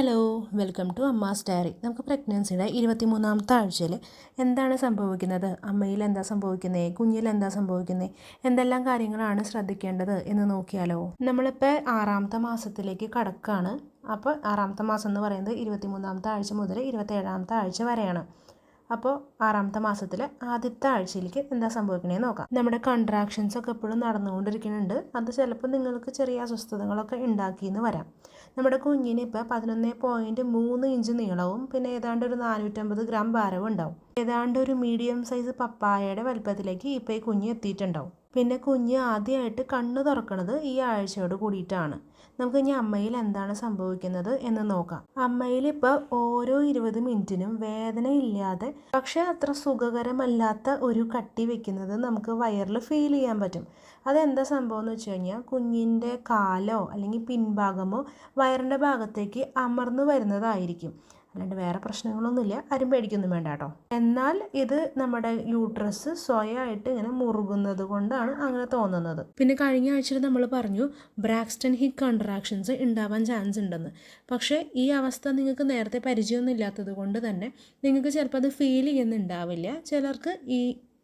Hello welcome to Amma's diary. നമുക്ക് പ്രഗ്നൻസിയുടെ ഇരുപത്തിമൂന്നാമത്തെ ആഴ്ചയിൽ എന്താണ് സംഭവിക്കുന്നത്? അമ്മയിൽ എന്താ സംഭവിക്കുന്നത് കുഞ്ഞിൽ എന്താ സംഭവിക്കുന്നത് എന്തെല്ലാം കാര്യങ്ങളാണ് ശ്രദ്ധിക്കേണ്ടത് എന്ന് നോക്കിയാലോ? നമ്മളിപ്പോൾ ആറാമത്തെ മാസത്തിലേക്ക് കടക്കാണ്. അപ്പോൾ ആറാമത്തെ മാസം എന്ന് പറയുന്നത് ഇരുപത്തിമൂന്നാമത്തെ ആഴ്ച മുതൽ ഇരുപത്തേഴാമത്തെ ആഴ്ച വരെയാണ്. അപ്പോൾ ആറാമത്തെ മാസത്തിൽ ആദ്യത്തെ ആഴ്ചയിലേക്ക് എന്താ സംഭവിക്കണേന്ന് നോക്കാം. നമ്മുടെ കൺട്രാക്ഷൻസ് ഒക്കെ എപ്പോഴും നടന്നുകൊണ്ടിരിക്കുന്നുണ്ട്. അത് ചിലപ്പോൾ നിങ്ങൾക്ക് ചെറിയ അസ്വസ്ഥതകളൊക്കെ ഉണ്ടാക്കിയെന്ന് വരാം. നമ്മുടെ കുഞ്ഞിന് ഇപ്പോൾ പതിനൊന്ന് പോയിന്റ് മൂന്ന് ഇഞ്ച് നീളവും പിന്നെ ഏതാണ്ട് ഒരു നാനൂറ്റമ്പത് ഗ്രാം ഭാരവും ഉണ്ടാവും. ഏതാണ്ട് ഒരു മീഡിയം സൈസ് പപ്പായയുടെ വലുപ്പത്തിലേക്ക് ഇപ്പോൾ ഈ കുഞ്ഞ് എത്തിയിട്ടുണ്ടാവും. പിന്നെ കുഞ്ഞ് ആദ്യമായിട്ട് കണ്ണ് തുറക്കുന്നത് ഈ ആഴ്ചയോട് കൂടിയിട്ടാണ്. നമുക്ക് ഇനി അമ്മയിൽ എന്താണ് സംഭവിക്കുന്നത് എന്ന് നോക്കാം. അമ്മയിൽ ഇപ്പോൾ ഓരോ ഇരുപത് മിനിറ്റിനും വേദനയില്ലാതെ പക്ഷേ അത്ര സുഖകരമല്ലാത്ത ഒരു കട്ടി വെക്കുന്നത് നമുക്ക് വയറിൽ ഫീൽ ചെയ്യാൻ പറ്റും. അതെന്താ സംഭവം എന്ന് വെച്ച് കഴിഞ്ഞാൽ കുഞ്ഞിന്റെ കാലോ അല്ലെങ്കിൽ പിൻഭാഗമോ വയറിന്റെ ഭാഗത്തേക്ക് അമർന്നു വരുന്നതായിരിക്കും. അല്ലാണ്ട് വേറെ പ്രശ്നങ്ങളൊന്നുമില്ല. ആരും പേടിക്കൊന്നും വേണ്ട കേട്ടോ. എന്നാൽ ഇത് നമ്മുടെ യൂട്രസ് സ്വയമായിട്ട് ഇങ്ങനെ മുറുകുന്നത് കൊണ്ടാണ് അങ്ങനെ തോന്നുന്നത്. പിന്നെ കഴിഞ്ഞ ആഴ്ചയിൽ നമ്മൾ പറഞ്ഞു ബ്രാക്സ്റ്റൺ ഹി കോൺട്രാക്ഷൻസ് ഉണ്ടാവാൻ ചാൻസ് ഉണ്ടെന്ന്. പക്ഷേ ഈ അവസ്ഥ നിങ്ങൾക്ക് നേരത്തെ പരിചയമൊന്നും ഇല്ലാത്തത് കൊണ്ട് തന്നെ നിങ്ങൾക്ക് ചിലപ്പോൾ അത് ഫീൽ ചെയ്യുന്നുണ്ടാവില്ല. ചിലർക്ക് ഈ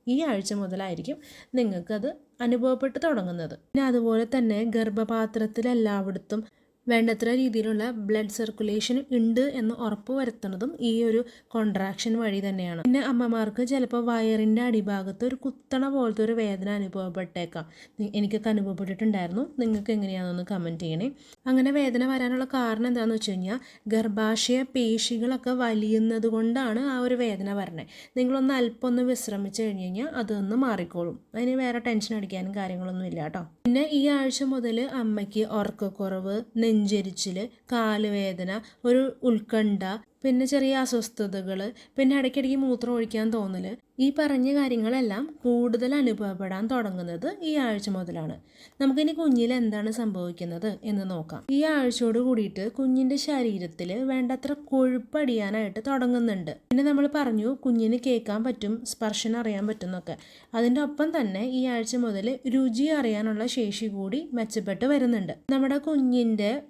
ഈ ആഴ്ച മുതലായിരിക്കും നിങ്ങൾക്കത് അനുഭവപ്പെട്ട് തുടങ്ങുന്നത്. പിന്നെ അതുപോലെ തന്നെ ഗർഭപാത്രത്തിൽ എല്ലായിടത്തും വേണ്ടത്ര രീതിയിലുള്ള ബ്ലഡ് സർക്കുലേഷൻ ഉണ്ട് എന്ന് ഉറപ്പ് വരുത്തുന്നതും ഈ ഒരു കോൺട്രാക്ഷൻ വഴി തന്നെയാണ്. പിന്നെ അമ്മമാർക്ക് ചിലപ്പോൾ വയറിന്റെ അടിഭാഗത്ത് ഒരു കുത്തണ പോലത്തെ ഒരു വേദന അനുഭവപ്പെട്ടേക്കാം. എനിക്കൊക്കെ അനുഭവപ്പെട്ടിട്ടുണ്ടായിരുന്നു. നിങ്ങൾക്ക് എങ്ങനെയാണെന്നൊന്ന് കമന്റ് ചെയ്യണേ. അങ്ങനെ വേദന വരാനുള്ള കാരണം എന്താണെന്ന് വെച്ച് കഴിഞ്ഞാൽ ഗർഭാശയ പേശികളൊക്കെ വലിയുന്നത് കൊണ്ടാണ് ആ ഒരു വേദന വരണേ. നിങ്ങളൊന്ന് അല്പം ഒന്ന് വിശ്രമിച്ച് കഴിഞ്ഞ് കഴിഞ്ഞാൽ അതൊന്ന് മാറിക്കോളും. അതിന് വേറെ ടെൻഷൻ അടിക്കാനും കാര്യങ്ങളൊന്നും ഇല്ല കേട്ടോ. പിന്നെ ഈ ആഴ്ച മുതൽ അമ്മയ്ക്ക് ഉറക്കക്കുറവ് നെഞ്ചരിച്ചിൽ കാലുവേദന ഒരു ഉത്കണ്ഠ പിന്നെ ചെറിയ അസ്വസ്ഥതകൾ പിന്നെ ഇടയ്ക്കിടയ്ക്ക് മൂത്രം ഒഴിക്കാൻ തോന്നൽ ഈ പറഞ്ഞ കാര്യങ്ങളെല്ലാം കൂടുതൽ അനുഭവപ്പെടാൻ തുടങ്ങുന്നത് ഈ ആഴ്ച മുതലാണ്. നമുക്കിനി കുഞ്ഞിൽ എന്താണ് സംഭവിക്കുന്നത് എന്ന് നോക്കാം. ഈ ആഴ്ചയോട് കൂടിയിട്ട് കുഞ്ഞിന്റെ ശരീരത്തിൽ വേണ്ടത്ര കൊഴുപ്പടിയാനായിട്ട് തുടങ്ങുന്നുണ്ട്. പിന്നെ നമ്മൾ പറഞ്ഞു കുഞ്ഞിന് കേൾക്കാൻ പറ്റും സ്പർശനം അറിയാൻ പറ്റും എന്നൊക്കെ. അതിന്റെ ഒപ്പം തന്നെ ഈ ആഴ്ച മുതൽ രുചി അറിയാനുള്ള ശേഷി കൂടി മെച്ചപ്പെട്ട് വരുന്നുണ്ട്. നമ്മുടെ കുഞ്ഞിന്റെ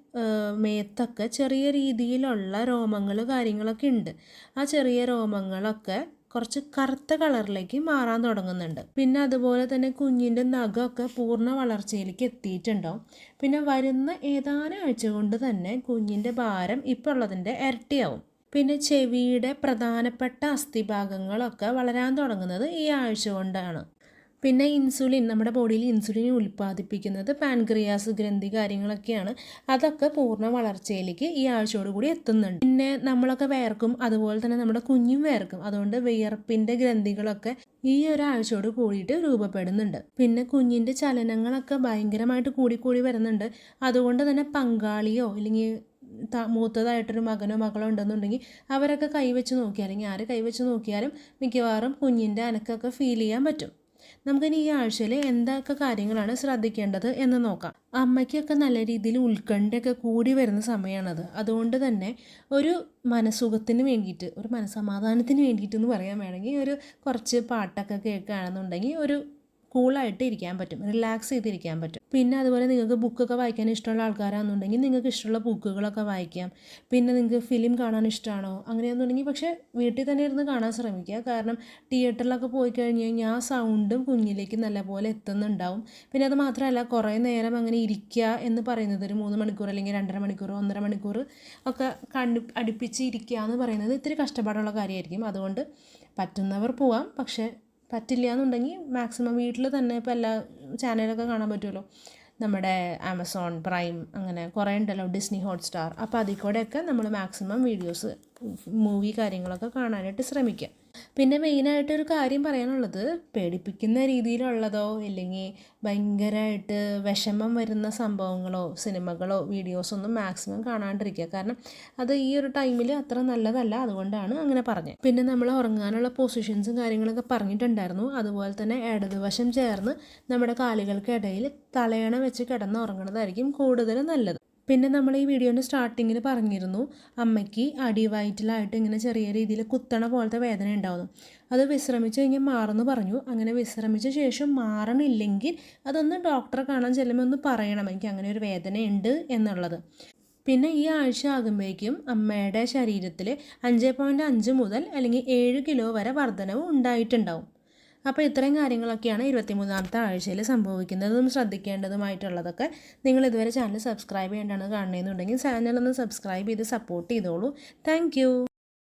മേത്തൊക്കെ ചെറിയ രീതിയിലുള്ള രോമങ്ങൾ കാര്യങ്ങളൊക്കെ ഉണ്ട്. ആ ചെറിയ രോമങ്ങളൊക്കെ കുറച്ച് കറുത്ത കളറിലേക്ക് മാറാൻ തുടങ്ങുന്നുണ്ട്. പിന്നെ അതുപോലെ തന്നെ കുഞ്ഞിന്റെ നഖമൊക്കെ പൂർണ വളർച്ചയിലേക്ക് എത്തിയിട്ടുണ്ടാവും പിന്നെ വരുന്ന ഏതാനും ആഴ്ച കൊണ്ട് തന്നെ കുഞ്ഞിന്റെ ഭാരം ഇപ്പോൾ ഉള്ളതിന്റെ ഇരട്ടിയാവും. പിന്നെ ചെവിയുടെ പ്രധാനപ്പെട്ട അസ്ഥിഭാഗങ്ങളൊക്കെ വളരാൻ തുടങ്ങുന്നത് ഈ ആഴ്ച കൊണ്ടാണ്. പിന്നെ ഇൻസുലിൻ നമ്മുടെ ബോഡിയിൽ ഇൻസുലിൻ ഉൽപ്പാദിപ്പിക്കുന്നത് പാൻക്രിയാസ് ഗ്രന്ഥി കാര്യങ്ങളൊക്കെയാണ്. അതൊക്കെ പൂർണ വളർച്ചയിലേക്ക് ഈ ആഴ്ചയോട് കൂടി എത്തുന്നുണ്ട്. പിന്നെ നമ്മളൊക്കെ വേർക്കും അതുപോലെ തന്നെ നമ്മുടെ കുഞ്ഞും വേർക്കും. അതുകൊണ്ട് വിയർപ്പിന്റെ ഗ്രന്ഥികളൊക്കെ ഈ ഒരാഴ്ചയോട് കൂടിയിട്ട് രൂപപ്പെടുന്നുണ്ട്. പിന്നെ കുഞ്ഞിന്റെ ചലനങ്ങളൊക്കെ ഭയങ്കരമായിട്ട് കൂടിക്കൂടി വരുന്നുണ്ട്. അതുകൊണ്ട് തന്നെ പങ്കാളിയോ അല്ലെങ്കിൽ മൂത്തതായിട്ടൊരു മകനോ മകളോ ഉണ്ടെന്നുണ്ടെങ്കിൽ അവരൊക്കെ കൈവച്ച് നോക്കിയാൽ അല്ലെങ്കിൽ ആര് കൈവച്ച് നോക്കിയാലും മിക്കവാറും കുഞ്ഞിന്റെ അനക്കൊക്കെ ഫീൽ ചെയ്യാൻ പറ്റും. നമുക്കിനി ഈ ആഴ്ചയിൽ എന്തൊക്കെ കാര്യങ്ങളാണ് ശ്രദ്ധിക്കേണ്ടത് എന്ന് നോക്കാം. അമ്മയ്ക്കൊക്കെ നല്ല രീതിയിൽ ഉത്കണ്ഠയൊക്കെ കൂടി വരുന്ന സമയമാണത് അതുകൊണ്ട് തന്നെ ഒരു മനസുഖത്തിന് വേണ്ടിയിട്ട് ഒരു മനസമാധാനത്തിന് വേണ്ടിയിട്ട് എന്ന് പറയാൻ വേണമെങ്കിൽ ഒരു കുറച്ച് പാട്ടൊക്കെ കേൾക്കുകയാണെന്നുണ്ടെങ്കിൽ ഒരു കൂളായിട്ട് ഇരിക്കാൻ പറ്റും റിലാക്സ് ചെയ്തിരിക്കാൻ പറ്റും. പിന്നെ അതുപോലെ നിങ്ങൾക്ക് ബുക്കൊക്കെ വായിക്കാൻ ഇഷ്ടമുള്ള ആൾക്കാരാണെന്നുണ്ടെങ്കിൽ നിങ്ങൾക്ക് ഇഷ്ടമുള്ള ബുക്കുകളൊക്കെ വായിക്കാം. പിന്നെ നിങ്ങൾക്ക് ഫിലിം കാണാൻ ഇഷ്ടമാണോ അങ്ങനെയാണെന്നുണ്ടെങ്കിൽ പക്ഷേ വീട്ടിൽ തന്നെ ഇരുന്ന് കാണാൻ ശ്രമിക്കുക. കാരണം തിയേറ്ററിലൊക്കെ പോയി കഴിഞ്ഞ് കഴിഞ്ഞാൽ ആ സൗണ്ടും കുഞ്ഞിലേക്ക് നല്ലപോലെ എത്തുന്നുണ്ടാവും. പിന്നെ അത് മാത്രമല്ല കുറേ നേരം അങ്ങനെ ഇരിക്കുക എന്ന് പറയുന്നത് ഒരു മൂന്ന് മണിക്കൂർ അല്ലെങ്കിൽ രണ്ടര മണിക്കൂർ ഒന്നര മണിക്കൂർ ഒക്കെ കണ്ടു അടുപ്പിച്ച് ഇരിക്കുക എന്ന് പറയുന്നത് ഇത്തിരി കഷ്ടപ്പാടുള്ള കാര്യമായിരിക്കും. അതുകൊണ്ട് പറ്റുന്നവർ പോവാം. പക്ഷേ പറ്റില്ല എന്നുണ്ടെങ്കിൽ മാക്സിമം വീട്ടിൽ തന്നെ ഇപ്പോൾ എല്ലാ ചാനലൊക്കെ കാണാൻ പറ്റുമല്ലോ. നമ്മുടെ ആമസോൺ പ്രൈം അങ്ങനെ കുറേ ഉണ്ടല്ലോ ഡിസ്നി ഹോട്ട്സ്റ്റാർ അപ്പോൾ അതിൽ കൂടെയൊക്കെ നമ്മൾ മാക്സിമം വീഡിയോസ് മൂവി കാര്യങ്ങളൊക്കെ കാണാനായിട്ട് ശ്രമിക്കുക. പിന്നെ മെയിനായിട്ട് ഒരു കാര്യം പറയാനുള്ളത് പേടിപ്പിക്കുന്ന രീതിയിലുള്ളതോ ഇല്ലെങ്കിൽ ഭയങ്കരമായിട്ട് വിഷമം വരുന്ന സംഭവങ്ങളോ സിനിമകളോ വീഡിയോസൊന്നും മാക്സിമം കാണാണ്ടിരിക്കുക. കാരണം അത് ഈ ഒരു ടൈമിൽ അത്ര നല്ലതല്ല അതുകൊണ്ടാണ് അങ്ങനെ പറഞ്ഞത്. പിന്നെ നമ്മൾ ഉറങ്ങാനുള്ള പൊസിഷൻസും കാര്യങ്ങളൊക്കെ പറഞ്ഞിട്ടുണ്ടായിരുന്നു. അതുപോലെ തന്നെ ഇടതുവശം ചേർന്ന് നമ്മുടെ കാലുകൾക്കിടയിൽ തലയണ വെച്ച് കിടന്ന് ഉറങ്ങുന്നതായിരിക്കും കൂടുതൽ നല്ലത്. പിന്നെ നമ്മൾ ഈ വീഡിയോന്റെ സ്റ്റാർട്ടിങ്ങിൽ പറഞ്ഞിരുന്നു അമ്മയ്ക്ക് അടി അടിവയറ്റിലായിട്ട് ഇങ്ങനെ ചെറിയ രീതിയിൽ കുത്തണ പോലത്തെ വേദന ഉണ്ടാവുന്നു. അത് വിശ്രമിച്ച് കഴിഞ്ഞാൽ മാറുന്നു പറഞ്ഞു. അങ്ങനെ വിശ്രമിച്ച ശേഷം മാറണില്ലെങ്കിൽ അതൊന്ന് ഡോക്ടറെ കാണാൻ ചെല്ലുമ്പോൾ ഒന്ന് പറയണം എനിക്ക് അങ്ങനെ ഒരു വേദന ഉണ്ട് എന്നുള്ളത്. പിന്നെ ഈ ആഴ്ച ആകുമ്പോഴേക്കും അമ്മയുടെ ശരീരത്തിൽ അഞ്ച് പോയിന്റ് അഞ്ച് മുതൽ അല്ലെങ്കിൽ ഏഴ് കിലോ വരെ വർധനവ് ഉണ്ടായിട്ടുണ്ടാവും. അപ്പോൾ ഇത്രയും കാര്യങ്ങളൊക്കെയാണ് ഇരുപത്തിമൂന്നാമത്തെ ആഴ്ചയിൽ സംഭവിക്കുന്നതും ശ്രദ്ധിക്കേണ്ടതുമായിട്ടുള്ളതൊക്കെ നിങ്ങൾ ഇതുവരെ ചാനൽ സബ്സ്ക്രൈബ് ചെയ്യേണ്ടതാണ് കാണുന്നതെന്നുണ്ടെങ്കിൽ ചാനലൊന്ന് സബ്സ്ക്രൈബ് ചെയ്ത് സപ്പോർട്ട് ചെയ്തോളൂ. താങ്ക്